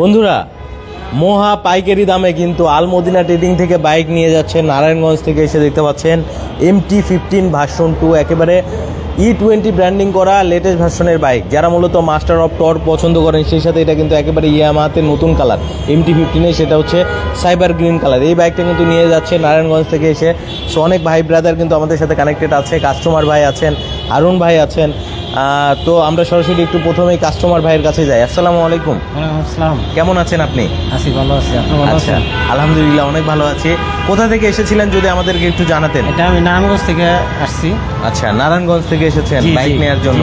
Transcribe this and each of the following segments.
বন্ধুরা, মহা পাইকারি দামে কিন্তু আলমদিনা ট্রেডিং থেকে বাইক নিয়ে যাচ্ছেন নারায়ণগঞ্জ থেকে এসে দেখতে পাচ্ছেন এমটি ফিফটিন ভার্সন টু একেবারে ই টোয়েন্টি ব্র্যান্ডিং করা লেটেস্ট ভার্সনের বাইক যারা মূলত মাস্টার অফ টর পছন্দ করেন, সেই সাথে এটা কিন্তু একেবারে ইয়ামাহাতে নতুন কালার এমটি ফিফটিনে সেটা হচ্ছে সাইবার গ্রিন কালার এই বাইকটা কিন্তু নিয়ে যাচ্ছে নারায়ণগঞ্জ থেকে এসে। সো অনেক ভাই ব্রাদার কিন্তু আমাদের সাথে কানেক্টেড আছে কাস্টমার ভাই আছেন হারুন ভাই আছেন। তো আমরা সরাসরি একটু প্রথমেই কাস্টমার ভাইয়ের কাছে যাই। আসসালামু আলাইকুম। আসসালাম। কেমন আছেন আপনি? আছি ভালো আছি। আপনি ভালো আচ্ছা আছেন? আলহামদুলিল্লাহ অনেক ভালো আছি। কোথা থেকে এসেছিলেন যদি আমাদেরকে একটু জানাতেন? এটা আমি নারায়ণগঞ্জ থেকে আসছি। আচ্ছা নারায়ণগঞ্জ থেকে এসেছেন বাইক নেওয়ার জন্য।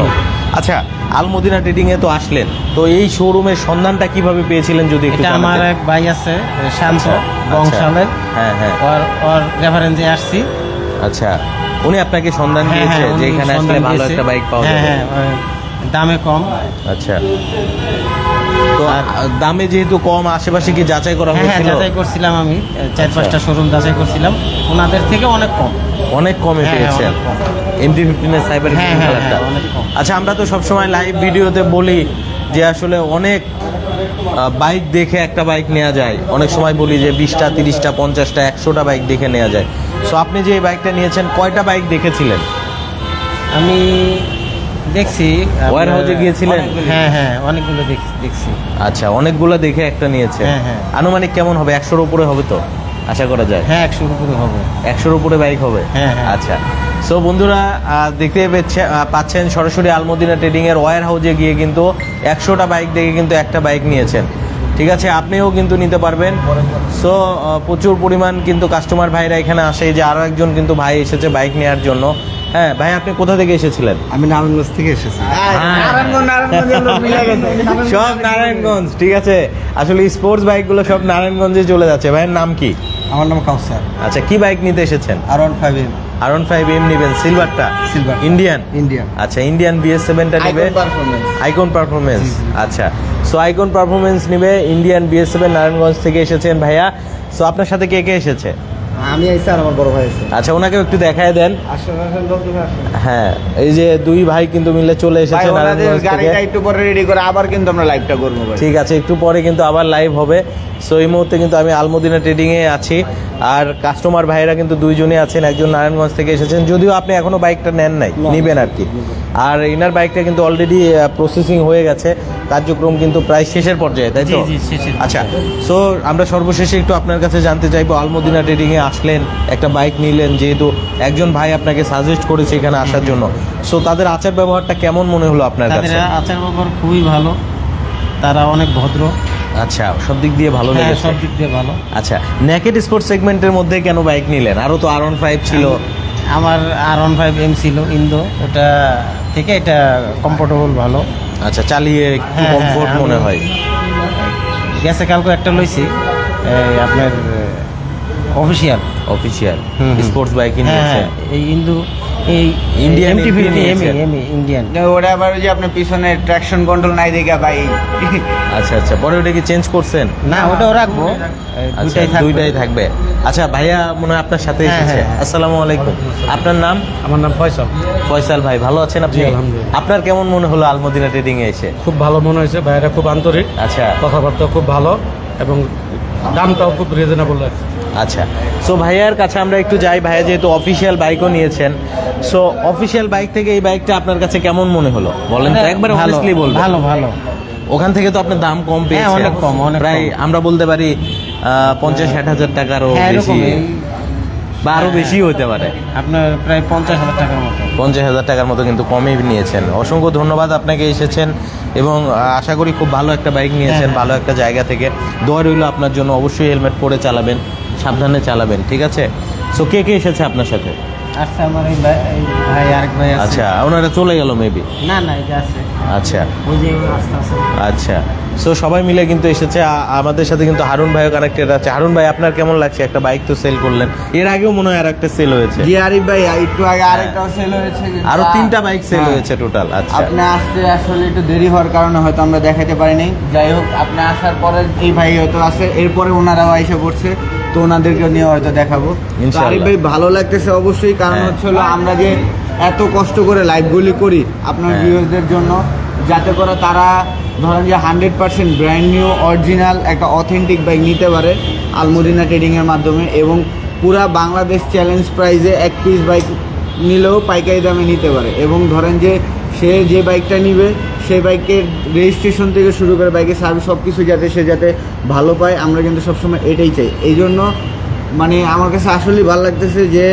আচ্ছা আলমদিনা ট্রেডিং এ তো আসলেন। তো এই শোরুমের সন্ধানটা কীভাবে পেয়েছিলেন যদি একটু এটা আমার এক ভাই আছে শান্ত আচ্ছা, বংশালের। হ্যাঁ হ্যাঁ। ওর ওর রেফারেন্সে আসছি। আচ্ছা উনি আপনাকে সন্ধান হ্যাঁ দিয়েছে হ্যাঁ যে উনি এখানে আসলে সন্ধান ভালো দিয়েছে। একটা বাইক পাওয়া হ্যাঁ যাবে। হ্যাঁ ওই দামে কম। আচ্ছা। তো আর- দামে যেহেতু কম আশেপাশে কি যাচাই করা হ্যাঁ হ্যাঁ হয়েছিল? যাচাই করছিলাম আমি। চার আচ্ছা। পাঁচটা শোরুম যাচাই করছিলাম। ওনাদের থেকে অনেক কম। অনেক কমে হ্যাঁ, হ্যাঁ, পেয়েছেন। অনেক কম। এমটি ফিফটিনের সাইবার হ্যাঁ, হ্যাঁ, হ্যাঁ, অনেক কম। আচ্ছা আমরা তো সবসময় লাইভ ভিডিওতে বলি যে আসলে অনেক বাইক দেখে একটা বাইক নেওয়া যায়। অনেক সময় বলি যে বিশটা তিরিশটা পঞ্চাশটা একশোটা বাইক দেখে নেওয়া যায়। সো আপনি যে এই বাইকটা নিয়েছেন কয়টা বাইক দেখেছিলেন? আমি দেখছি আপনার- Warehouse-এ গিয়েছিলেন? হ্যাঁ হ্যাঁ অনেকগুলো দেখ- দেখছি। আচ্ছা অনেকগুলো দেখে একটা নিয়েছে। হ্যাঁ, হ্যাঁ। আনুমানিক কেমন হবে? একশোর উপরে হবে তো? আশা করা যায়। হ্যাঁ একশোর উপরে হবে। একশোর উপরে বাইক হবে? হ্যাঁ, হ্যাঁ। আচ্ছা। সো বন্ধুরা দেখতে পেচ্ছে- পাচ্ছেন সরাসরি আলমদিনা ট্রেডিং এর ওয়ার হাউসে গিয়ে কিন্তু একশোটা বাইক দেখে কিন্তু একটা বাইক নিয়েছেন। ঠিক আছে আপনিও কিন্তু নিতে পারবেন। সো প্রচুর পরিমাণ কিন্তু কাস্টমার ভাইরা এখানে আসে। যে আরও একজন কিন্তু ভাই এসেছে বাইক নেওয়ার জন্য। হ্যাঁ ভাই আপনি কোথা থেকে এসেছিলেন? আমি নারায়ণগঞ্জ থেকে এসেছি। সব নারায়ণগঞ্জ ঠিক আছে। আসলে স্পোর্টস বাইকগুলো সব নারায়ণগঞ্জে চলে যাচ্ছে। ভাইয়ের নাম কি? আমার নাম কাউসার। আচ্ছা কি বাইক নিতে এসেছেন? R one five M R one five M নেবেন সিলভারটা Silver। ইন্ডিয়ান ইন্ডিয়ান আচ্ছা ইন্ডিয়ান বিএস সেভেনটা নেবে? আইকন পারফরমেন্স আচ্ছা। সো আইকন পারফরমেন্স নেবে ইন্ডিয়ান বিএস সেভেন নারায়ণগঞ্জ থেকে এসেছেন ভাইয়া। সো আপনার সাথে কে কে এসেছে? আমি আইসি আর আমার বড় ভাই আছে। আচ্ছা ওনাকেও একটু দেখায় দেন। হ্যাঁ এই যে দুই ভাই কিন্তু মিলে চলে এসেছে নারায়ণগঞ্জ থেকে। গাড়িটা একটু পরে রেডি করে আবার কিন্তু আমরা লাইভটা করব ঠিক আছে একটু পরে কিন্তু আবার লাইভ হবে। সো এই মুহূর্তে কিন্তু আমি আলমদিনা ট্রেডিংয়ে আছি। আর কাস্টমার ভাইরা কিন্তু দুইজনে আছেন। একজন নারায়ণগঞ্জ থেকে এসেছেন। যদিও আপনি এখনও বাইকটা নেন নাই নিবেন আর কি। আর ইনার বাইকটা কিন্তু অলরেডি প্রসেসিং হয়ে গেছে। কার্যক্রম কিন্তু প্রায় শেষের পর্যায়ে তাই তো? আচ্ছা সো আমরা সর্বশেষে একটু আপনার কাছে জানতে চাইব আলমদিনা ট্রেডিংয়ে আসলেন একটা বাইক নিলেন যেহেতু একজন ভাই আপনাকে সাজেস্ট করেছে এখানে আসার জন্য। সো তাদের আচার ব্যবহারটা কেমন মনে হলো আপনার কাছে? আচার ব্যবহার খুবই ভালো। তারা অনেক ভদ্র। আচ্ছা সব দিক দিয়ে ভালো হ্যাঁ লেগেছে? সব দিক দিয়ে ভালো। আচ্ছা নেকেড স্পোর্টস সেগমেন্টের মধ্যে কেন বাইক নিলেন? আরও তো আর ফাইভ ছিল। আমার আর ওয়ান ফাইভ এম ছিল ইন্দো ওটা থেকে এটা কমফোর্টেবল ভালো। আচ্ছা চালিয়ে একটু হ্যাঁ, হ্যাঁ, কমফোর্ট আমি- মনে হয়। গেছে কালকে একটা লইছি। এই আপনার অফিসিয়াল অফিসিয়াল হুম, হুম। স্পোর্টস বাইক হ্যাঁ নিয়েছেন এই ইন্দু এই ইন্ডিয়ান ওটা আবার ওই যে আপনার পিছনে ট্রাকশন কন্ট্রোল নাই দেখে ভাই। আচ্ছা আচ্ছা পরে ওটা কি চেঞ্জ করছেন? না ওটাও রাখব। আচ্ছা দুইটাই থাকবে। দুইটাই থাকবে। আচ্ছা ভাইয়া মনে হয় আপনার সাথে হ্যাঁ, এসেছে। হ্যাঁ। আসসালামু আলাইকুম। আপনার নাম? আমার নাম ফয়সাল। ফয়সাল ভাই ভালো আছেন আপনি? আলহামদুলিল্লাহ। আপনার কেমন মনে হলো আলমদিনা ট্রেডিং এ এসে? খুব ভালো মনে হয়েছে ভাইয়েরা খুব আন্তরিক। আচ্ছা। কথাবার্তা খুব ভালো এবং দামটাও খুব রিজনেবল লাগছে আচ্ছা। সো ভাইয়ার কাছে আমরা একটু যাই। ভাইয়া যেহেতু অফিসিয়াল বাইকও নিয়েছেন। সো অফিসিয়াল বাইক থেকে এই বাইকটা আপনার কাছে কেমন মনে হলো? বলেন তো একবার অনেস্টলি বলবেন। ভালো ভালো। ওখান থেকে তো আপনার দাম কম পেয়েছেন হ্যাঁ, অনেক কম, অনেক প্রায় আমরা বলতে পারি পঞ্চাশ ষাট হাজার টাকারও হ্যাঁ বেশি বা আরও হ্যাঁ। বেশি হতে পারে। আপনার প্রায় পঞ্চাশ হাজার টাকার মতো। পঞ্চাশ হাজার টাকার মতো কিন্তু কমই নিয়েছেন। অসংখ্য ধন্যবাদ আপনাকে এসেছেন এবং আশা করি খুব ভালো একটা বাইক নিয়েছেন। ভালো একটা জায়গা থেকে। দোয়া রইল আপনার জন্য। অবশ্যই হেলমেট পরে চালাবেন। সাবধানে চালাবেন ঠিক আছে? সো কে কে এসেছে আপনার সাথে? আচ্ছা আমার এই ভাই আরেক ভাই আছে। আচ্ছা ওনারা চলে গেল মেবি না না এটা আছে। আচ্ছা। ওই যে আস্তে আস্তে। আচ্ছা। সো সবাই মিলে কিন্তু এসেছে। আমাদের সাথে কিন্তু হারুন ভাইও কানেক্টেড আছে। হারুন ভাই আপনার কেমন লাগছে? একটা বাইক তো সেল করলেন। এর আগেও মনে হয় আর একটা সেল হয়েছে। জি আরিফ ভাই একটু আগে আরেকটাও সেল হয়েছে আরও তিনটা বাইক সেল হ্যাঁ। হয়েছে টোটাল আচ্ছা। আপনি আসতে আসলে একটু দেরি হওয়ার কারণে হয়তো আমরা দেখাতে পারিনি। যাই হোক আপনি আসার পরে এই ভাই হয়তো আছে এরপরে ওনারাও এসে পড়ছে। তো ওনাদেরকে নিয়ে হয়তো দেখাবো আরিফ ভাই ভালো লাগতেছে অবশ্যই কারণ হ্যাঁ। হচ্ছে হলো আমরা যে এত কষ্ট করে লাইভগুলি করি আপনার হ্যাঁ। ভিউয়ার্সদের জন্য যাতে করে তারা ধরেন যে hundred percent brand new original একটা অথেন্টিক বাইক নিতে পারে আলমদিনা ট্রেডিংয়ের মাধ্যমে এবং পুরা বাংলাদেশ চ্যালেঞ্জ প্রাইজে এক পিস বাইক নিলেও পাইকারি দামে নিতে পারে এবং ধরেন যে সে যে বাইকটা নিবে সেই বাইকের রেজিস্ট্রেশন থেকে শুরু করে বাইকের সার্ভিস সব কিছু যাতে সে যাতে ভালো পায়, আমরা কিন্তু সবসময় এটাই চাই। এই জন্য মানে আমার কাছে আসলেই ভালো লাগতেছে যে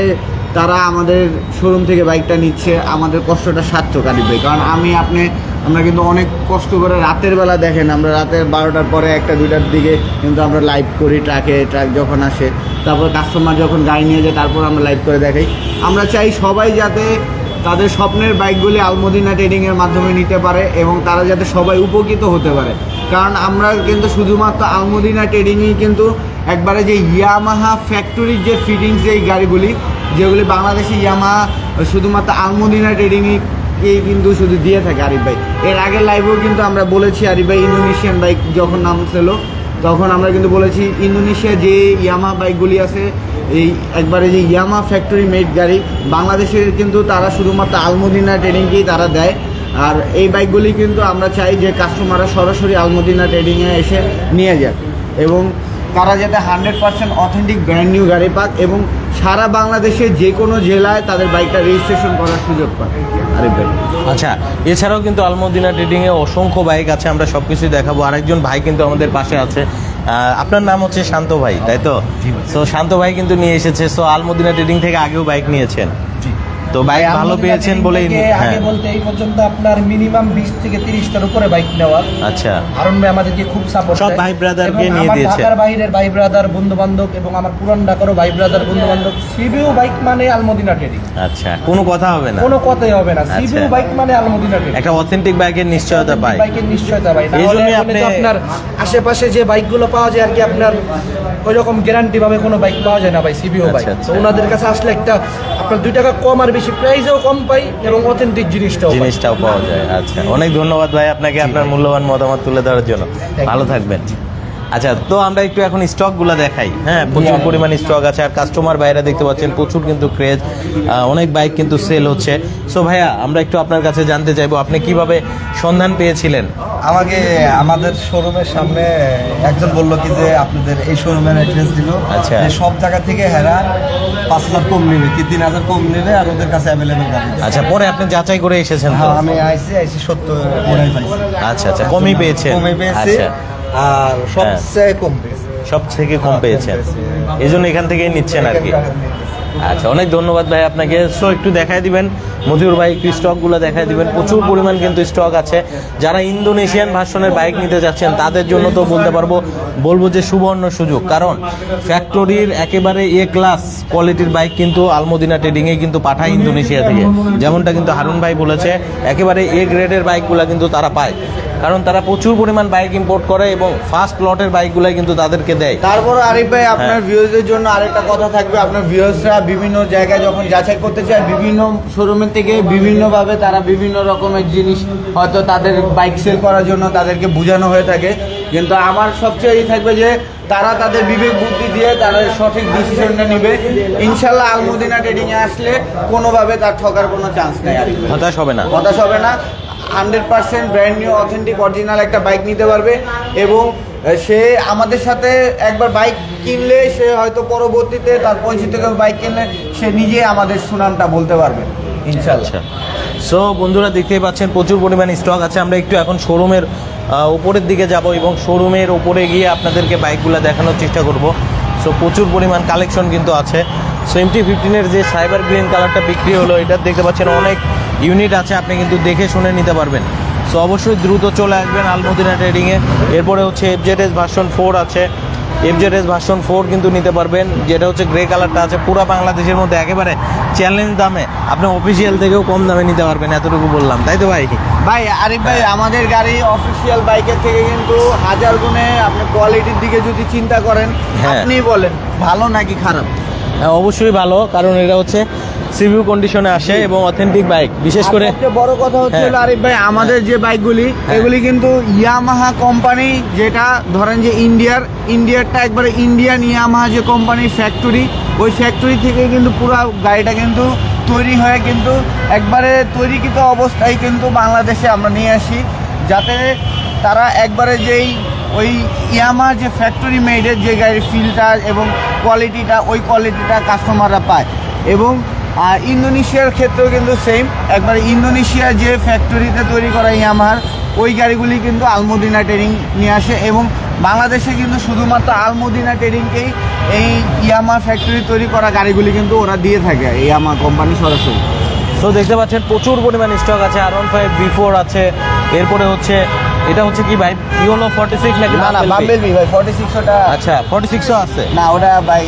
তারা আমাদের শোরুম থেকে বাইকটা নিচ্ছে, আমাদের কষ্টটা সার্থক আরিফ কারণ আমি আপনি, আমরা কিন্তু অনেক কষ্ট করে রাতের বেলা দেখেন, আমরা রাতের বারোটার পরে একটা, দুইটার দিকে কিন্তু আমরা লাইভ করি ট্রাকে ট্রাক যখন আসে, তারপর কাস্টমার যখন গাড়ি নিয়ে যায়, তারপর আমরা লাইভ করে দেখাই। আমরা চাই সবাই যাতে তাদের স্বপ্নের বাইকগুলি আলমদিনা ট্রেডিংয়ের মাধ্যমে নিতে পারে এবং তারা যাতে সবাই উপকৃত হতে পারে। কারণ আমরা কিন্তু শুধুমাত্র আলমদিনা ট্রেডিংই কিন্তু একবারে যে ইয়ামাহা ফ্যাক্টরির যে ফিটিংস যেই গাড়িগুলি, যেগুলি বাংলাদেশি ইয়ামাহা শুধুমাত্র আলমদিনা ট্রেডিংই এই কিন্তু শুধু দিয়ে থাকে আরিফ ভাই। এর আগের লাইভেও কিন্তু আমরা বলেছি আরিফ ভাই, ইন্দোনেশিয়ান বাইক যখন নাম ছিল তখন আমরা কিন্তু বলেছি, ইন্দোনেশিয়া যে ইয়ামা বাইকগুলি আছে এই একবারে যে ইয়ামা ফ্যাক্টরি মেড গাড়ি, বাংলাদেশের কিন্তু তারা শুধুমাত্র আলমদিনা ট্রেডিংকেই তারা দেয়। আর এই বাইকগুলি কিন্তু আমরা চাই যে কাস্টমাররা সরাসরি আলমদিনা ট্রেডিংয়ে এসে নিয়ে যাক। এবং তারা যাতে hundred percent authentic brand new গাড়ি পাক এবং সারা বাংলাদেশে যে কোনো জেলায় তাদের বাইকটা রেজিস্ট্রেশন করার সুযোগ পায় আচ্ছা এছাড়াও কিন্তু আলমদিনা ট্রেডিংয়ে অসংখ্য বাইক আছে, আমরা সব কিছুই দেখাবো। আরেকজন ভাই কিন্তু আমাদের পাশে আছে। আপনার নাম হচ্ছে শান্ত ভাই তাই তো? সো শান্ত ভাই কিন্তু নিয়ে এসেছে। সো আলমদিনা ট্রেডিং থেকে আগেও বাইক নিয়েছেন। তো বাইক ভালো পেয়েছেন বলেই আগে হ্যাঁ। বলতে এই পর্যন্ত আপনার মিনিমাম বিশ থেকে তিরিশটার উপরে বাইক নেওয়া আচ্ছা। আরন ভাই আমাদেরকে খুব সাপোর্ট সব ভাই ব্রাদারকে নিয়ে দিয়েছে। ঢাকার বাইরের ভাই ব্রাদার বন্ধু বান্ধব এবং আমার পুরান ঢাকারও ভাই ব্রাদার বন্ধু বান্ধব সিবিউ বাইক মানে আলমদিনা ট্রেডিং আচ্ছা কোনো কথা হবে না। কোনো কথাই হবে না। আচ্ছা। সিবিউ বাইক মানে আলমদিনা ট্রেডিং একটা অথেন্টিক বাইকের নিশ্চয়তা পাই। বাইকের নিশ্চয়তা ভাই এই এই জন্য আপনি- আপনার আশেপাশে যে বাইকগুলো পাওয়া যায় আর কি আপনার ওই রকম গ্যারান্টি ভাবে কোনো বাইক পাওয়া যায় না ভাই সিবিও বাইক আচ্ছা, আচ্ছা। তো ওনাদের কাছে আসলে একটা আপনার দুই টাকা কম আর বেশি প্রাইসও কম পাই এবং অথেন্টিক জিনিসটাও জিনিসটাও পাওয়া যায় আচ্ছা। অনেক ধন্যবাদ ভাই আপনাকে আপনার মূল্যবান মতামত তুলে ধরার জন্য। ভালো থাকবেন। আচ্ছা তো আমরা একটু এখন স্টকগুলো দেখাই। হ্যাঁ প্রচুর পরিমাণ স্টক আছে আর কাস্টমার বাইরে দেখতে পাচ্ছেন প্রচুর কিন্তু ক্রেজ অনেক বাইক কিন্তু সেল হচ্ছে। সো ভাইয়া আমরা একটু আপনার কাছে জানতে চাইব আপনি কীভাবে সন্ধান পেয়েছিলেন? আমাকে আমাদের শোরুমের সামনে একজন বলল কি যে আপনাদের এই শোরুমের অ্যাড্রেস দিল। আচ্ছা। সব জায়গা থেকে হেরা পাঁচ হাজার কম নেবে কি তিন হাজার কম নেবে আর ওদের কাছে অ্যাভেলেবেল গাড়ি আচ্ছা পরে আপনি যাচাই করে এসেছেন হ্যাঁ আমি আইসি আইসি সত্তর আচ্ছা আচ্ছা কমই পেয়েছে কমে পেয়েছি। আচ্ছা। আর সবচেয়ে কম পেয়েছি। সব থেকে কম পেয়েছেন এই জন্য এখান থেকেই নিচ্ছেন আর কি। আচ্ছা অনেক ধন্যবাদ ভাই আপনাকে। সো একটু দেখায় দিবেন। মধুর ভাই একটু স্টকগুলো দেখায় দিবেন। প্রচুর পরিমাণ কিন্তু স্টক আছে। যারা ইন্দোনেশিয়ান ভার্সনের বাইক নিতে যাচ্ছেন তাদের জন্য তো বলতে পারব বলব যে সুবর্ণ সুযোগ। কারণ ফ্যাক্টরির একেবারে এ ক্লাস কোয়ালিটির বাইক কিন্তু আলমদিনা ট্রেডিংয়ে কিন্তু পাঠায় ইন্দোনেশিয়া থেকে। যেমনটা কিন্তু হারুন ভাই বলেছে একেবারে এ গ্রেডের বাইকগুলো কিন্তু তারা পায়। কারণ তারা প্রচুর পরিমাণ বাইক ইম্পোর্ট করে এবং ফার্স্ট লটের বাইকগুলাই কিন্তু তাদেরকে দেয়। তারপর আরিফ ভাই আপনার হ্যাঁ। ভিউজের জন্য আরেকটা কথা থাকবে। আপনার ভিউজরা বিভিন্ন জায়গায় যখন যাচাই করতে চায় বিভিন্ন শোরুমের থেকে বিভিন্নভাবে তারা বিভিন্ন রকমের জিনিস হয়তো তাদের বাইক সেল করার জন্য তাদেরকে বোঝানো হয়ে থাকে। কিন্তু আমার সবচেয়ে এই থাকবে যে তারা তাদের বিবেক বুদ্ধি দিয়ে তারা সঠিক ডিসিশনটা নেবে। ইনশাল্লাহ আলমদিনা ট্রেডিংয়ে আসলে কোনোভাবে তার ঠকার কোনো চান্স নেই ভাই। হতাশ হবে না। হতাশ হবে না। Hundred percent brand new authentic original একটা বাইক নিতে পারবে এবং সে আমাদের সাথে একবার বাইক কিনলে সে হয়তো পরবর্তীতে তার পরিচিত কেউ বাইক কিনলে সে নিজে আমাদের সুনামটা বলতে পারবে ইনশাল্লাহ আচ্ছা। সো বন্ধুরা, দেখতেই পাচ্ছেন, প্রচুর পরিমাণ স্টক আছে। আমরা একটু এখন শোরুমের উপরের দিকে যাব এবং শোরুমের ওপরে গিয়ে আপনাদেরকে বাইকগুলো দেখানোর চেষ্টা করব। সো প্রচুর পরিমাণ কালেকশন কিন্তু আছে। সো এমটি ফিফটিনের যে সাইবার গ্রিন কালারটা বিক্রি হলো এটা দেখতে পাচ্ছেন অনেক ইউনিট আছে আপনি কিন্তু দেখে শুনে নিতে পারবেন। সো অবশ্যই দ্রুত চলে আসবেন আলমদিনা ট্রেডিংয়ে এরপরে হচ্ছে এফজেড এস ভার্সন ফোর আছে। এফজেড এস ভার্সন ফোর কিন্তু নিতে পারবেন। যেটা হচ্ছে গ্রে কালারটা আছে পুরো বাংলাদেশের মধ্যে একেবারে চ্যালেঞ্জ দামে। আপনি অফিসিয়াল থেকেও কম দামে নিতে পারবেন এতটুকু বললাম। তাই তো ভাই? ভাই আরিফ ভাই আমাদের গাড়ি অফিসিয়াল বাইকের থেকে কিন্তু হাজার গুণে আপনি কোয়ালিটির দিকে যদি চিন্তা করেন হ্যাঁ। আপনি বলেন ভালো নাকি খারাপ? হ্যাঁ, অবশ্যই ভালো। কারণ এটা হচ্ছে সিভিউ কন্ডিশনে আসে এবং অথেন্টিক বাইক বিশেষ করে বড় কথা হচ্ছে হ্যাঁ। আরিফ ভাই আমাদের যে বাইকগুলি এগুলি কিন্তু ইয়ামাহা কোম্পানি যেটা ধরেন যে ইন্ডিয়ার ইন্ডিয়ারটা একবারে ইন্ডিয়ান ইয়ামাহা যে কোম্পানির ফ্যাক্টরি ওই ফ্যাক্টরি থেকে কিন্তু পুরো গাড়িটা কিন্তু তৈরি হয়ে কিন্তু একবারে তৈরিকৃত অবস্থায় কিন্তু বাংলাদেশে আমরা নিয়ে আসি যাতে তারা একবারে যেই ওই ইয়ামা যে ফ্যাক্টরি মেডের যে গাড়ির ফিল্টার এবং কোয়ালিটিটা ওই কোয়ালিটিটা কাস্টমাররা পায়। এবং আর ইন্দোনেশিয়ার ক্ষেত্রেও কিন্তু সেম একবার ইন্দোনেশিয়া যে ফ্যাক্টরিতে তৈরি করা ইয়ামাহার ওই গাড়িগুলি কিন্তু আলমোদিনা ট্রেডিং নিয়ে আসে এবং বাংলাদেশে কিন্তু শুধুমাত্র আলমোদিনা ট্রেডিংকেই এই ইয়ামা ফ্যাক্টরি তৈরি করা গাড়িগুলি কিন্তু ওরা দিয়ে থাকে ইয়ামা কোম্পানি সরাসরি। সো দেখতে পাচ্ছেন প্রচুর পরিমাণ স্টক আছে R one five B four আছে এরপরে হচ্ছে এটা হচ্ছে কি ভাই? ইওনো ফর্টি সিক্স নাকি না না বাম্বেল বি ভাই ফর্টি সিক্স ওটা আচ্ছা ফর্টি সিক্সও আছে। না ওটা ভাই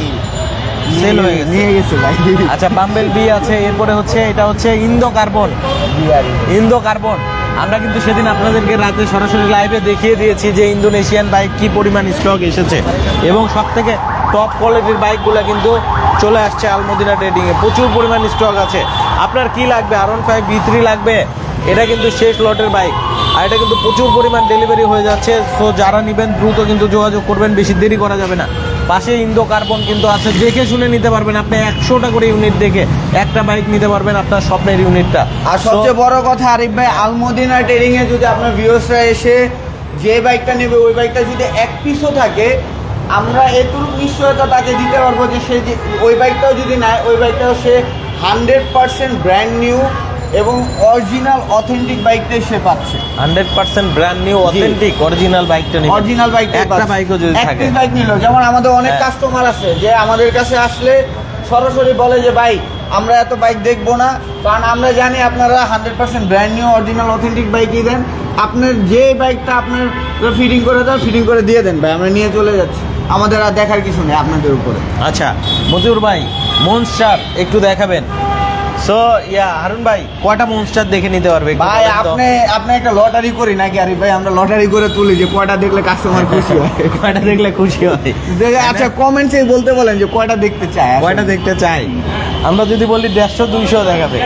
Sell হয়ে গেছে। নিয়ে গেছে ভাই। আচ্ছা বাম্বেল বি আছে এরপরে হচ্ছে এটা হচ্ছে ইন্দো কার্বন ইন্দো কার্বন আমরা কিন্তু সেদিন আপনাদেরকে রাতে সরাসরি লাইভে দেখিয়ে দিয়েছি যে ইন্দোনেশিয়ান বাইক কি পরিমাণ স্টক এসেছে। এবং সব থেকে টপ কোয়ালিটির বাইকগুলো কিন্তু চলে আসছে আলমদিনা ট্রেডিংয়ে প্রচুর পরিমাণ স্টক আছে। আপনার কি লাগবে? R one five B three লাগবে? এটা কিন্তু শেষ লটের বাইক আর এটা কিন্তু প্রচুর পরিমাণ ডেলিভারি হয়ে যাচ্ছে। সো যারা নেবেন দ্রুত কিন্তু যোগাযোগ করবেন। বেশি দেরি করা যাবে না। পাশে ইন্দো কার্বন কিন্তু আছে। দেখে শুনে নিতে পারবেন আপনি একশোটা করে ইউনিট দেখে। একটা বাইক নিতে পারবেন আপনার স্বপ্নের ইউনিটটা আর সবচেয়ে বড় কথা আরিফ ভাই আলমদিনা ট্রেডিং এ যদি আপনার ভিউসরা এসে যে বাইকটা নেবে ওই বাইকটা যদি এক পিসও থাকে আমরা এটুকু নিশ্চয়তা তাকে দিতে পারব যে সে ওই বাইকটাও যদি নেয় ওই বাইকটাও সে হান্ড্রেড পার্সেন্ট ব্র্যান্ড নিউ এবং অরিজিনাল অথেন্টিক বাইকটাই সে পাচ্ছে। Hundred percent brand new authentic original বাইকটা নিবে। অরিজিনাল বাইক একটা বাইকও যদি থাকে। বাইক নিল। যেমন আমাদের অনেক হ্যাঁ। কাস্টমার আছে যে আমাদের কাছে আসলে সরাসরি বলে যে ভাই আমরা এত বাইক দেখব না। কারণ আমরা জানি আপনারা hundred percent brand new original authentic বাইকই দেন। আপনার যে বাইকটা আপনার ফিটিং করে দেন ফিটিং করে দিয়ে দেন। ভাই আমরা নিয়ে চলে যাচ্ছি। আমাদের আর দেখার কিছু নেই আপনাদের উপরে। আচ্ছা মতিউর ভাই মনস্টার একটু দেখাবেন। সো ইয়া হারুন ভাই কয়টা মনস্টার দেখে নিতে পারবে ভাই আপনি আপনি একটা লটারি করি নাকি? আরে ভাই আমরা লটারি করে তুলি যে কয়টা দেখলে কাস্টমার খুশি হয়। কয়টা দেখলে খুশি হয়? আচ্ছা কমেন্টসে বলতে বলেন যে কয়টা দেখতে চায়? কয়টা দেখতে চাই আমরা যদি বলি দেড়শো দুইশো দেখাবে।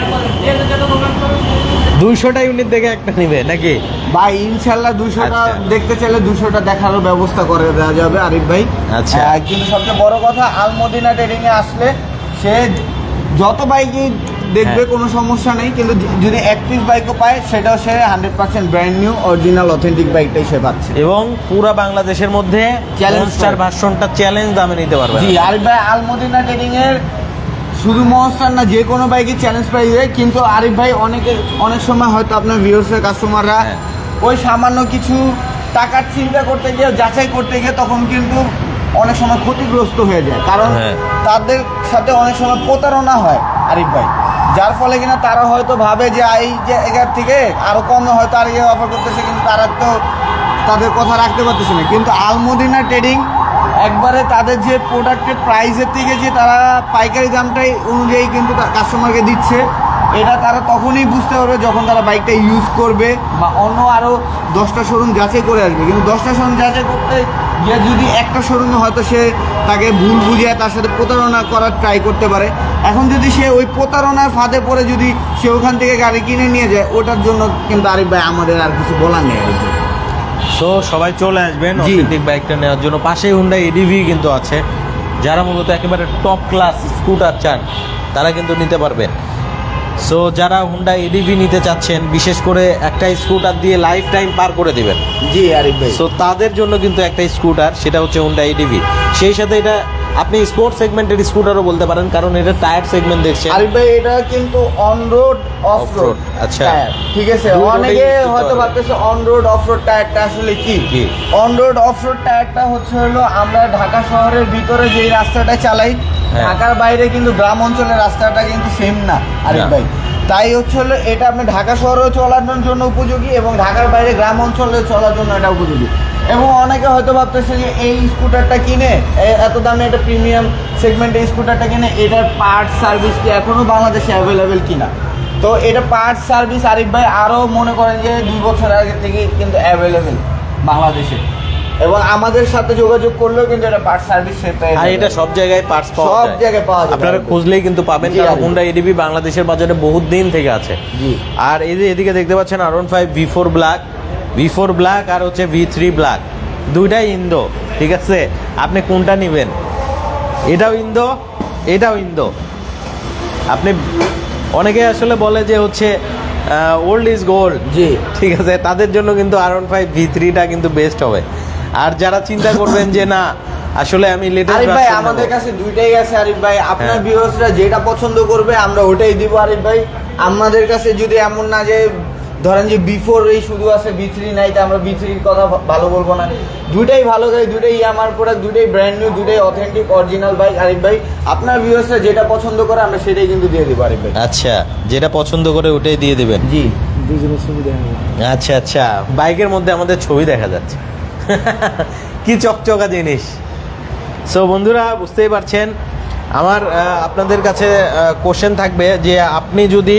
দুইশোটা ইউনিট দেখে একটা নিবে নাকি? ভাই ইনশাল্লাহ দুশোটা আচ্ছা। দেখতে চাইলে দুশোটা দেখারও ব্যবস্থা করে দেওয়া যাবে আরিফ ভাই। আচ্ছা। কিন্তু সবচেয়ে বড় কথা আলমদিনা ট্রেডিং এ আসলে সে যত বাইকই দেখবে হ্যাঁ। কোনো সমস্যা নেই কিন্তু যদি এক পিস বাইকও পায় সেটাও সে hundred percent brand new original authentic বাইকটাই সে পাচ্ছে এবং পুরা বাংলাদেশের মধ্যে মনস্টার করে। ভার্সনটা চ্যালেঞ্জ দামে নিতে পারবে জি আরিফ ভাই আলমদিনা ট্রেডিং এর শুধু মহস্তার না যে কোনো বাইকে চ্যালেঞ্জ প্রাইস দেয় কিন্তু আরিফ ভাই অনেকে অনেক সময় হয়তো আপনার ভিউর্সের কাস্টমাররা হ্যাঁ। ওই সামান্য কিছু টাকার চিন্তা করতে গিয়ে যাচাই করতে গিয়ে তখন কিন্তু অনেক সময় ক্ষতিগ্রস্ত হয়ে যায় কারণ হ্যাঁ। তাদের সাথে অনেক সময় প্রতারণা হয় আরিফ ভাই যার ফলে কিনা তারা হয়তো ভাবে যে এই যে এগার থেকে আরও কমে হয়তো আর ইয়ে অফার করতেছে, কিন্তু তারা তো তাদের কথা রাখতে পারতেছে না। কিন্তু আলমদিনা ট্রেডিং একবারে তাদের যে প্রোডাক্টের প্রাইসের থেকে যে তারা পাইকারি দামটাই অনুযায়ী কিন্তু কাস্টমারকে দিচ্ছে, এটা তারা তখনই বুঝতে পারবে যখন তারা বাইকটা ইউজ করবে বা অন্য আরও দশটা শোরুম যাচাই করে আসবে। কিন্তু দশটা শোরুম যাচাই করতে গিয়ে যদি একটা শোরুমে হয়তো সে তাকে ভুল বুঝিয়ে তার সাথে প্রতারণা করার ট্রাই করতে পারে এখন যদি সে ওই প্রতারণার ফাঁদে পড়ে যদি সে ওখান থেকে গাড়ি কিনে নিয়ে যায় ওটার জন্য কিন্তু আরিফ ভাই আমাদের আর কিছু বলার নেই ভাই। সো সবাই চলে আসবেন। অথেন্টিক বাইকটা নেওয়ার জন্য পাশেই হুন্ডা এডিভি কিন্তু আছে যারা মূলত একেবারে টপ ক্লাস স্কুটার চান তারা কিন্তু নিতে পারবেন সো যারা হুন্ডা এডিভি নিতে চাচ্ছেন বিশেষ করে একটা স্কুটার দিয়ে লাইফ টাইম পার করে দিবেন জি আরিফ ভাই সো তাদের জন্য কিন্তু একটা স্কুটার সেটা হচ্ছে হুন্ডা এডিভি সেই সাথে এটা আপনি স্পোর্টস সেগমেন্টের স্কুটারও বলতে পারেন কারণ এটা টায়ার সেগমেন্ট দেখছেন আরিফ ভাই এটা কিন্তু অন রোড অফ রোড আচ্ছা। ঠিক আছে অনেকে হয়তো ভাবতেছে অন রোড অফ রোড টায়ারটা আসলে কি কি? অন রোড অফ রোড টায়ারটা হচ্ছে হলো আমরা ঢাকা শহরের ভিতরে যেই রাস্তাটা চালাই। ঢাকার বাইরে কিন্তু গ্রাম অঞ্চলের রাস্তাটা কিন্তু সেম না আরিফ ভাই। তাই হচ্ছে হলো এটা আপনি ঢাকা শহরেও চলানোর জন্য উপযোগী এবং ঢাকার বাইরে গ্রাম অঞ্চলে চলার জন্য এটা উপযোগী। এবং অনেকে হয়তো ভাবতেছে যে এই স্কুটারটা কিনে এত দামে একটা প্রিমিয়াম সেগমেন্টের স্কুটারটা কিনে এটার পার্ট সার্ভিস কি এখনও বাংলাদেশে অ্যাভেলেবেল কিনা? তো এটা পার্ট সার্ভিস আরিফ ভাই আরও মনে করেন যে দুই বছর আগে থেকে কিন্তু অ্যাভেলেবেল বাংলাদেশে। এবং আমাদের সাথে যোগাযোগ করলেও কিন্তু এটা পার্ট সার্ভিস পেয়ে আর এটা সব জায়গায় পার্টস পাওয়া সব জায়গায় পাওয়া যাবে। আপনারা খুঁজলেই কিন্তু পাবেন কারণ হুন্ডা এডিবি বাংলাদেশের বাজারে বহুত দিন থেকে আছে। আর এই যে এদিকে দেখতে পাচ্ছেন R five V four black V four black আর হচ্ছে ভি থ্রি ব্ল্যাক দুইটাই ইন্দো ঠিক আছে? আপনি কোনটা নেবেন? এটাও ইন্দো এটাও ইন্দো আপনি অনেকে আসলে বলে যে হচ্ছে ওল্ড ইজ গোল্ড জি। ঠিক আছে? তাদের জন্য কিন্তু আর ওয়ান ফাইভ ভি থ্রিটা কিন্তু বেস্ট হবে। আর যারা চিন্তা করবেন যে না আসলে আমি লেটেস্ট আরিফ ভাই আমাদের কাছে দুইটাই আছে আরিফ ভাই। আপনার হ্যাঁ। ভিউয়ার্সরা যেটা পছন্দ করবে আমরা ওটাই দিব আরিফ ভাই। আমাদের কাছে যদি এমন না যে ধরেন যে বিফোর এই শুধু আছে বি থ্রি নাই তা আমরা বি থ্রির কথা ভালো বলব না। দুইটাই ভালো গাড়ি দুইটাই ইয়ামার প্রোডাক্ট দুইটাই ব্র্যান্ড নিউ দুইটাই অথেন্টিক অরিজিনাল বাইক আরিফ ভাই আপনার ভিউয়ার্সরা যেটা পছন্দ করে আমরা সেটাই কিন্তু দিয়ে দিব আরিফ ভাই। আচ্ছা যেটা পছন্দ করে ওটাই দিয়ে দেবেন? জি। আচ্ছা আচ্ছা। বাইকের মধ্যে আমাদের ছবি দেখা যাচ্ছে। কি চকচকা জিনিস। সো বন্ধুরা, বুঝতেই পারছেন, আমার আপনাদের কাছে কোশ্চেন থাকবে যে আপনি যদি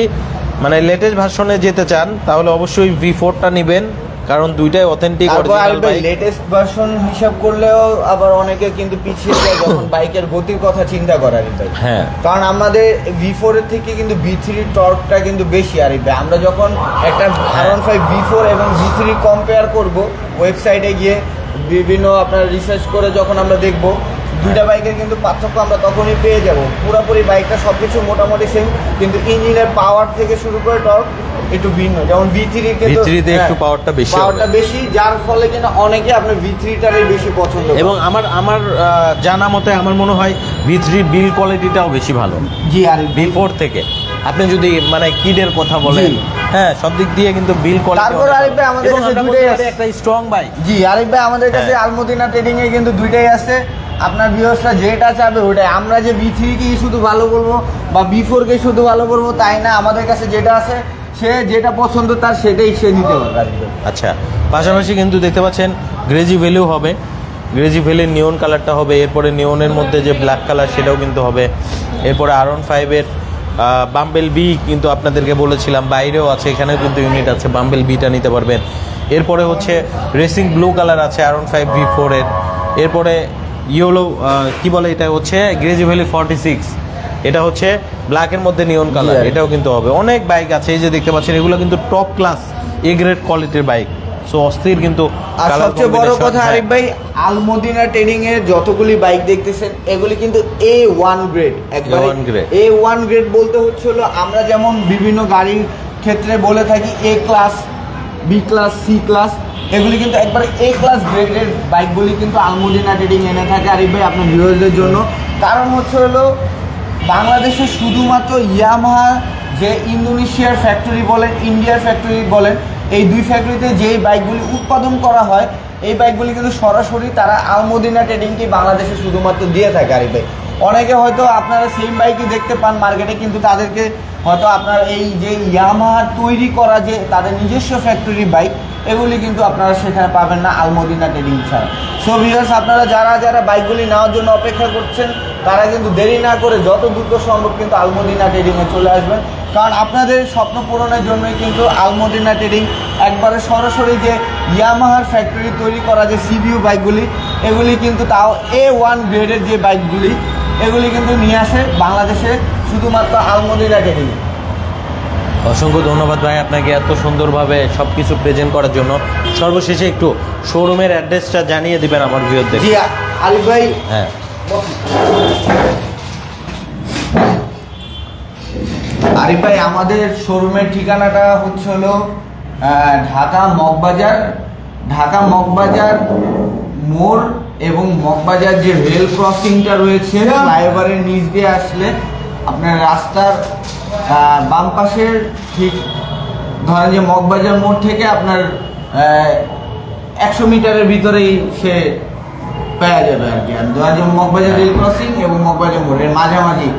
মানে লেটেস্ট ভার্সনে যেতে চান, তাহলে অবশ্যই ভি ফোরটা নেবেন। কারণ দুইটাই authentic original bike latest version হিসাব করলেও আবার অনেকে কিন্তু পিছিয়ে যায় যখন বাইকের গতির কথা চিন্তা করে ভাই হ্যাঁ। কারণ আমাদের ভি ফোর এর থেকে কিন্তু ভি থ্রির টর্কটা কিন্তু বেশি আর আমরা যখন একটা ফাইভ ভি ফোর এবং ভি থ্রি কম্পেয়ার করব ওয়েবসাইটে গিয়ে বিভিন্ন আপনার রিসার্চ করে যখন আমরা দেখব দুইটা বাইকের কিন্তু পার্থক্য আমরা তখনই পেয়ে যাব। পুরোপুরি বাইকটা সব কিছু মোটামুটি সেম কিন্তু ইঞ্জিনের পাওয়ার থেকে শুরু করে টর্ক একটু ভিন্ন যেমন ভি থ্রি কিন্তু V3 তে একটু powerটা বেশি পাওয়ারটা বেশি যার ফলে কিন্তু অনেকে আপনার ভি থ্রিটারই বেশি পছন্দ এবং আমার আমার জানা মতে আমার মনে হয় ভি থ্রির বিল কোয়ালিটিটাও বেশি ভালো। জি আর ভি ফোর থেকে। আপনি যদি মানে কিডের কথা বলেন হ্যাঁ সব দিক দিয়ে কিন্তু বিল কোয়ালিটি তারপর আরিফ ভাই আমাদের কাছে দুটোই আছে। একটা স্ট্রং বাইক জি আরিফ ভাই আমাদের কাছে। আলমদিনা ট্রেডিং এ কিন্তু দুইটাই আছে। আপনার ভিউয়ার্সরা যেটা চাবে ওটাই। আমরা যে বি থ্রি কে শুধু ভালো বলব বা বি ফোর কে শুধু ভালো বলব তাই না আমাদের কাছে যেটা আছে সে যেটা পছন্দ তার সেটাই সে নিতে পারবে। আচ্ছা পাশাপাশি কিন্তু দেখতে পাচ্ছেন গ্রেজি ভ্যালু হবে। গ্রেজি ভ্যালির নিয়ন কালারটা হবে, এরপরে নিয়নের মধ্যে যে ব্ল্যাক কালার সেটাও কিন্তু হবে। এরপরে আর ওয়ান ফাইভের বাম্বেল বি কিন্তু আপনাদেরকে বলেছিলাম, বাইরেও আছে, এখানেও কিন্তু ইউনিট আছে বাম্বেল বিটা নিতে পারবেন। এরপরে হচ্ছে রেসিং ব্লু কালার আছে আর ওয়ান ফাইভ ভি ফোরের এরপরে ইয়েলো কী বলে এটা হচ্ছে গ্রেজি ভ্যালি ফর্টি সিক্স এটা হচ্ছে ব্ল্যাকের মধ্যে নিয়ন কালার। এটাও কিন্তু হবে অনেক বাইক আছে এই যে দেখতে পাচ্ছেন এগুলো কিন্তু টপ ক্লাস এ গ্রেড কোয়ালিটির বাইক সো অস্থির কিন্তু আর সবচেয়ে বড় কথা। আরিফ ভাই আলমদিনা ট্রেডিং এর যতগুলি বাইক দেখতেছেন এগুলি কিন্তু এ ওয়ান গ্রেড একবার A1 grade। এ ওয়ান গ্রেড বলতে হচ্ছে হলো আমরা যেমন বিভিন্ন গাড়ির ক্ষেত্রে বলে থাকি A class B class C class এগুলি কিন্তু একবার এ ক্লাস গ্রেডের বাইকগুলি কিন্তু আলমদিনা ট্রেডিং এনে থাকে আরিফ ভাই আপনার ভিউয়ারদের জন্য কারণ হচ্ছে হলো বাংলাদেশে শুধুমাত্র ইয়ামাহা, যে ইন্দোনেশিয়ার ফ্যাক্টরি বলেন, ইন্ডিয়ার ফ্যাক্টরি বলেন, এই দুই ফ্যাক্টরিতে যেই বাইকগুলি উৎপাদন করা হয়, এই বাইকগুলি কিন্তু সরাসরি তারা আলমদিনা ট্রেডিংকে বাংলাদেশে শুধুমাত্র দিয়ে থাকে, আরিফ ভাই। অনেকে হয়তো আপনারা সেম বাইকই দেখতে পান মার্কেটে কিন্তু তাদেরকে হয়তো আপনার এই যে ইয়ামাহা তৈরি করা যে তাদের নিজস্ব ফ্যাক্টরি বাইক এগুলি কিন্তু আপনারা সেখানে পাবেন না আলমদিনা ট্রেডিং ছাড়া। সো ভিউয়ার্স আপনারা যারা যারা বাইকগুলি নেওয়ার জন্য অপেক্ষা করছেন তারা কিন্তু দেরি না করে যত দ্রুত সম্ভব কিন্তু আলমদিনা ট্রেডিংয়ে চলে আসবেন। কারণ আপনাদের স্বপ্ন পূরণের জন্যই কিন্তু আলমদিনা ট্রেডিং একবারে সরাসরি যে ইয়ামাহার ফ্যাক্টরি তৈরি করা যে সিবিউ বাইকগুলি এগুলি কিন্তু তাও এ ওয়ান গ্রেডের যে বাইকগুলি এগুলি কিন্তু নিয়ে আসে বাংলাদেশে শুধুমাত্র আলমদিনা ট্রেডিং অসংখ্য ধন্যবাদ ভাই আপনাকে এত সুন্দরভাবে সব কিছু প্রেজেন্ট করার জন্য। সর্বশেষে একটু শোরুমের অ্যাড্রেসটা জানিয়ে দিবেন আমার জি আলিফ ভাই হ্যাঁ। আরিফ ভাই আমাদের শোরুমের ঠিকানাটা হচ্ছে হলো ঢাকা মগবাজার। ঢাকা মগবাজার মোড় এবং মগবাজার যে রেল ক্রসিংটা রয়েছে ফ্লাইওভারের নিচ দিয়ে আসলে আপনার রাস্তার বাম পাশের ঠিক ধরেন যে মগবাজার মোড় থেকে আপনার একশো মিটারের ভিতরেই সে পাওয়া যাবে আর কি। আর যে মগবাজার রেল ক্রসিং এবং মগবাজার মাঝামাঝি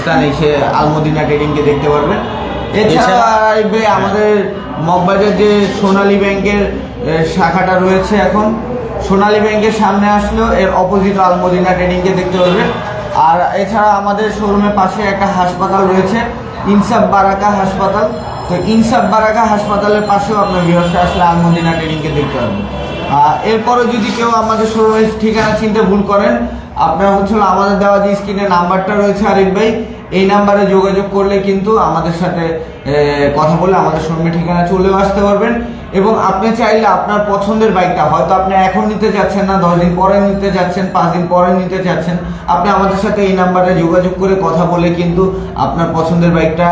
স্থানে সে আলমদিনা ট্রেডিংকে দেখতে পারবেন এছাড়া আমাদের মগবাজার যে সোনালী ব্যাংকের শাখাটা রয়েছে এখন। সোনালী ব্যাংকের সামনে আসলেও এর অপোজিট আলমদিনা ট্রেডিংকে দেখতে পারবেন আর এছাড়া আমাদের শোরুমের পাশে একটা হাসপাতাল রয়েছে ইনসাফ বারাকা হাসপাতাল। তো ইনসাফ বারাকা হাসপাতালের পাশেও আপনার বিহসে আসলে আলমদিনা ট্রেডিংকে দেখতে পারবেন এরপরে যদি কেউ আমাদের শোরুমের ঠিকানা চিনতে ভুল করেন, আপনার হচ্ছে আমাদের দেওয়া যে স্ক্রিনে নাম্বারটা রয়েছে আরিফ ভাই, এই নাম্বারে যোগাযোগ করলে কিন্তু আমাদের সাথে কথা বলে আমাদের শোরুমের ঠিকানা চলেও আসতে পারবেন। এবং আপনি চাইলে আপনার পছন্দের বাইকটা, হয়তো আপনি এখন নিতে যাচ্ছেন না, দশ দিন পরে নিতে যাচ্ছেন, পাঁচ দিন পরে নিতে যাচ্ছেন, আপনি আমাদের সাথে এই নাম্বারে যোগাযোগ করে কথা বলে কিন্তু আপনার পছন্দের বাইকটা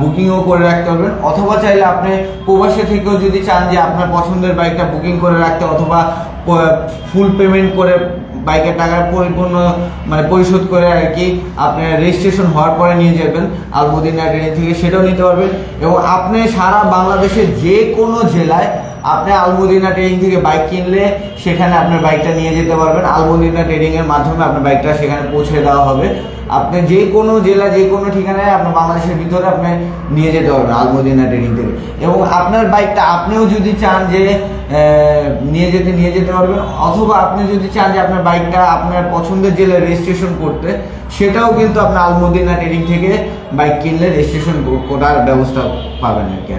বুকিংও করে রাখতে পারবেন। অথবা চাইলে আপনি প্রবাসে থেকেও যদি চান যে আপনার পছন্দের বাইকটা বুকিং করে রাখতে, অথবা ফুল পেমেন্ট করে বাইকের টাকার পরিপূর্ণ মানে পরিশোধ করে আর কি আপনার রেজিস্ট্রেশন হওয়ার পরে নিয়ে যাবেন আলমদিনা ট্রেনিং থেকে সেটাও নিতে পারবেন। এবং আপনি সারা বাংলাদেশের যে কোনো জেলায় আপনি আলমদিনা ট্রেডিং থেকে বাইক কিনলে সেখানে আপনার বাইকটা নিয়ে যেতে পারবেন। আলমদিনা ট্রেডিংয়ের মাধ্যমে আপনার বাইকটা সেখানে পৌঁছে দেওয়া হবে। আপনি যে কোনো জেলা যে কোনো ঠিকানায় আপনার বাংলাদেশের ভিতরে আপনি নিয়ে যেতে পারবেন আলমদিনা ট্রেনিং থেকে। এবং আপনার বাইকটা আপনিও যদি চান যে নিয়ে যেতে নিয়ে যেতে পারবেন। অথবা আপনি যদি চান যে আপনার বাইকটা আপনার পছন্দের জেলায় রেজিস্ট্রেশন করতে সেটাও কিন্তু আপনার আলমদিনা ট্রেনিং থেকে বাইক কিনলে রেজিস্ট্রেশন করার ব্যবস্থা পাবেন আর কি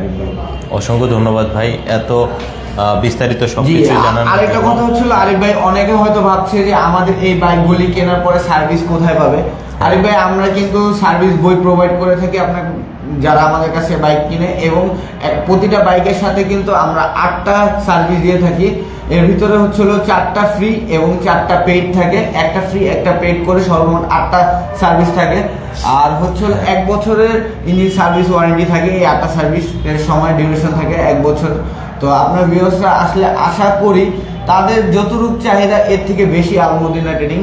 অসংখ্য ধন্যবাদ ভাই। এত বিস্তারিত সবকিছু জানানোর আরেকটা কথা হচ্ছিল আরেক ভাই অনেকে হয়তো ভাবছে যে আমাদের এই বাইকগুলি কেনার পরে সার্ভিস কোথায় পাবে? আরিফ ভাই, আমরা কিন্তু সার্ভিস বই প্রোভাইড করে থাকি আপনার, যারা আমাদের কাছে বাইক কিনে, এবং প্রতিটা বাইকের সাথে কিন্তু আমরা আটটা সার্ভিস দিয়ে থাকি। এর ভিতরে হচ্ছিল চারটা ফ্রি এবং চারটা পেইড থাকে। একটা ফ্রি একটা পেইড করে সর্বমোট আটটা সার্ভিস থাকে। আর হচ্ছে এক বছরের ইঞ্জিন সার্ভিস ওয়ারেন্টি থাকে। এই আটটা সার্ভিস এর সময় ডিউরেশন থাকে এক বছর। তো আপনার ভিউয়ার্সরা আসলে আশা করি তাদের যতটুক চাহিদা, এর থেকে বেশি আলমদিনা ট্রেনিং